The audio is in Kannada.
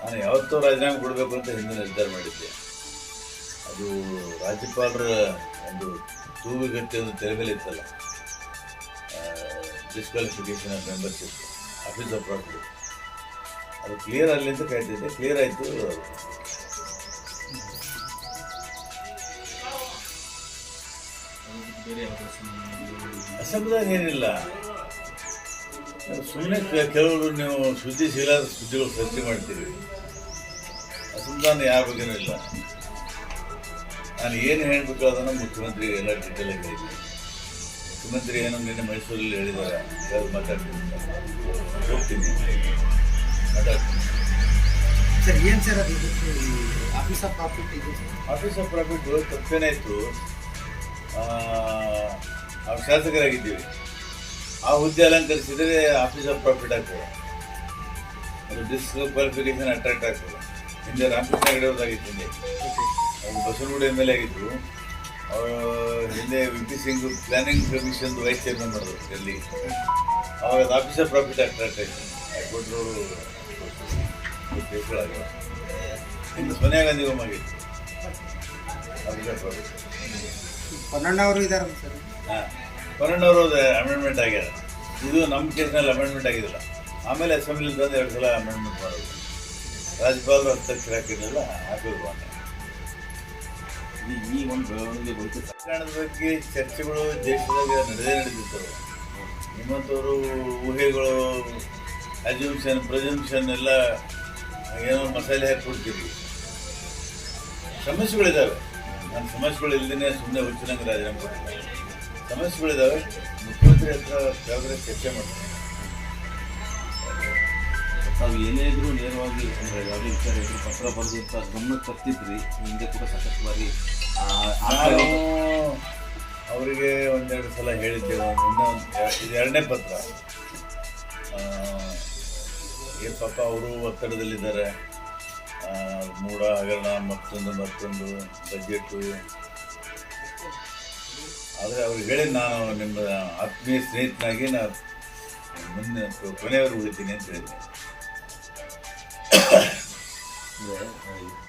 ನಾನು ಯಾವತ್ತೂ ರಾಜೀನಾಮೆ ಕೊಡಬೇಕು ಅಂತ ಹಿಂದೆ ನಿರ್ಧಾರ ಮಾಡಿದ್ದೆ. ಅದು ರಾಜ್ಯಪಾಲರ ಒಂದು ತೂಗುಗಟ್ಟಿ ಒಂದು ತೆರೆ ಮೇಲೆ ಇತ್ತಲ್ಲ disqualification of membership office of property ಅದು ಕ್ಲಿಯರ್ ಆಗಲಿ ಅಂತ ಕಾಯ್ತಿದ್ದೆ ಕ್ಲಿಯರ್ ಆಯಿತು. ಅಸಮಾಧಾನ ಏನಿಲ್ಲ. ಸುಮ್ಮನೆ ಕೆಲವರು ನೀವು ಸುದ್ದಿ ಸಿಗಲಾರ ಸುದ್ದಿಗಳು ಸೃಷ್ಟಿ ಮಾಡ್ತೀರಿ. ಅಸಂಧಾನ ಯಾರ ಬಗ್ಗೆನೂ ಇಲ್ಲ. ನಾನು ಏನು ಹೇಳಬೇಕು ಅದನ್ನು ಮುಖ್ಯಮಂತ್ರಿ ಎಲ್ಲ ಡೀಟೇಲ್ ಆಗಿ ಹೇಳಿದ್ದೀನಿ ಮುಖ್ಯಮಂತ್ರಿ ಏನೋ ನಿನ್ನೆ ಮೈಸೂರಲ್ಲಿ ಹೇಳಿದ್ದಾರೆ. ಯಾರು ಮಾತಾಡ್ತೀನಿ ಹೋಗ್ತೀನಿ. ಮಾತಾಡ್ತೀನಿ. ಸರ್ ಏನು ಸರ್ ಅದು? ಆಫೀಸ್ ಆಫ್ ಪ್ರಾಫಿಟ್ ಇದೆ ಆಫೀಸ್ ಆಫ್ ಪ್ರಾಫಿಟ್ ತಪ್ಪೇನಾಯಿತು ನಾವು ಶಾಸಕರಾಗಿದ್ದೀವಿ. ಆ ಹುದ್ದೆ ಅಲಂಕರಿಸಿದರೆ ಆಫೀಸ್ ಆಫ್ ಪ್ರಾಫಿಟ್ ಆಗ್ತದೆ. ಅದು ಡಿಸ್ಕ್ವಾಲಿಫಿಕೇಶನ್ ಅಟ್ರಾಕ್ಟ್ ಆಗ್ತದೆ. ಹಿಂದೆ ರಾಮಕೃಷ್ಣ ಹೆಗಡೆ ಅವ್ರದ್ದಾಗಿತ್ತು ಹಿಂದೆ ಅವರು ಬಸವನಗುಡಿ ಎಂ ಎಲ್ ಎ ಆಗಿದ್ದರು ಅವರು ಹಿಂದೆ V P Singh planning commission vice chairman ಮಾಡಿದ್ರು ಡೆಲ್ಲಿ ಅವಾಗ ಆಫೀಸ್ ಆಫ್ ಪ್ರಾಫಿಟ್ ಅಟ್ರಾಕ್ಟ್ ಆಯಿತು. ಕೊಟ್ಟರು ಕೇಸ್ಗಳಾಗಿವೆ ಇನ್ನು ಸೋನಿಯಾ ಗಾಂಧಿ ಆಗಿತ್ತು. ಆಫೀಸ್ ಆಫ್ ಪ್ರಾಫಿಟ್ ಪನ್ನಣ್ಣವರು ಇದ್ದಾರೆ ಸರ್. ಹಾಂ. ಕೊರಣ್ಣವರು ಅಮೆಂಡ್ಮೆಂಟ್ ಆಗ್ಯಾರ ಇದು ನಮ್ಮ ಕೇಸ್ನಲ್ಲಿ ಅಮೆಂಡ್ಮೆಂಟ್ ಆಗಿದಿಲ್ಲ. ಆಮೇಲೆ ಅಸೆಂಬ್ಲಿ ಎರಡು ಸಲ ಅಮೆಂಡ್ಮೆಂಟ್ ಮಾಡೋದು ರಾಜ್ಯಪಾಲರು ಹಸ್ತಕ್ಷರ ಹಾಕಿರಲಿಲ್ಲ ಹಾಕಿದ್ರು ಅಂತ ಈ- ಒಂದು ಬೆಳವಣಿಗೆ ಬರುತ್ತೆ ಸರ್ಕಾರದ ಬಗ್ಗೆ ಚರ್ಚೆಗಳು ದೇಶದಾಗ ನಡೆದೇ ನಡೆದಿರ್ತವೆ ನಿಮ್ಮಂಥವರು ಊಹೆಗಳು ಅಜ್ಯೂಮ್ಷನ್ ಪ್ರಜಂಪ್ಷನ್ ಎಲ್ಲ ಏನೋ ಮಸಾಲೆ ಹಾಕಿ ಸಮಸ್ಯೆಗಳಿದ್ದಾವೆ ನನ್ನ ಸಮಸ್ಯೆಗಳು ಇಲ್ಲದೇ ಸುಮ್ಮನೆ ಹುಚ್ಚಿನಂಗೆ ರಾಜೀನಾಮೆ ಕೊಟ್ಟಿಲ್ಲ ಸಮಸ್ಯೆಗಳಿದ್ದಾವೆ ಮುಖ್ಯಮಂತ್ರಿ ಹತ್ರ ಯಾವ್ದಾರ ಚರ್ಚೆ ಮಾಡ್ತಾರೆ. ತಾವು ಏನೇ ಇದ್ರು ನೇರವಾಗಿ ಅಂದ್ರೆ ಯಾವುದೇ ವಿಚಾರ ಇದ್ರು ಪತ್ರ ಬರೆದು ಅಂತ ಗಮನ ತರ್ತಿದ್ರಿ ಹಿಂದೆ ಕೂಡ ಸಾಕಷ್ಟು ಬಾರಿ ಅವರಿಗೆ ಒಂದೆರಡು ಸಲ ಹೇಳಿದ್ದೇವೆ. ಇನ್ನೊಂದು ಇದು ಎರಡನೇ ಪತ್ರ. ಏನು ಪಾಪ ಅವರು ಒತ್ತಡದಲ್ಲಿದ್ದಾರೆ. ಮೂಡ ಹಗರಣ ಮತ್ತೊಂದು ಮತ್ತೊಂದು ಬಜೆಟು ಆದರೆ ಅವ್ರಿಗೆ ಹೇಳಿ ನಾನು ನಿಮ್ಮ ಆತ್ಮೀಯ ಸ್ನೇಹಿತನಾಗಿ ನಾನು ಮುಂದೆ ಕೊನೆಯವರು ಉಳಿತೀನಿ ಅಂತ ಹೇಳಿದ್ದೆ.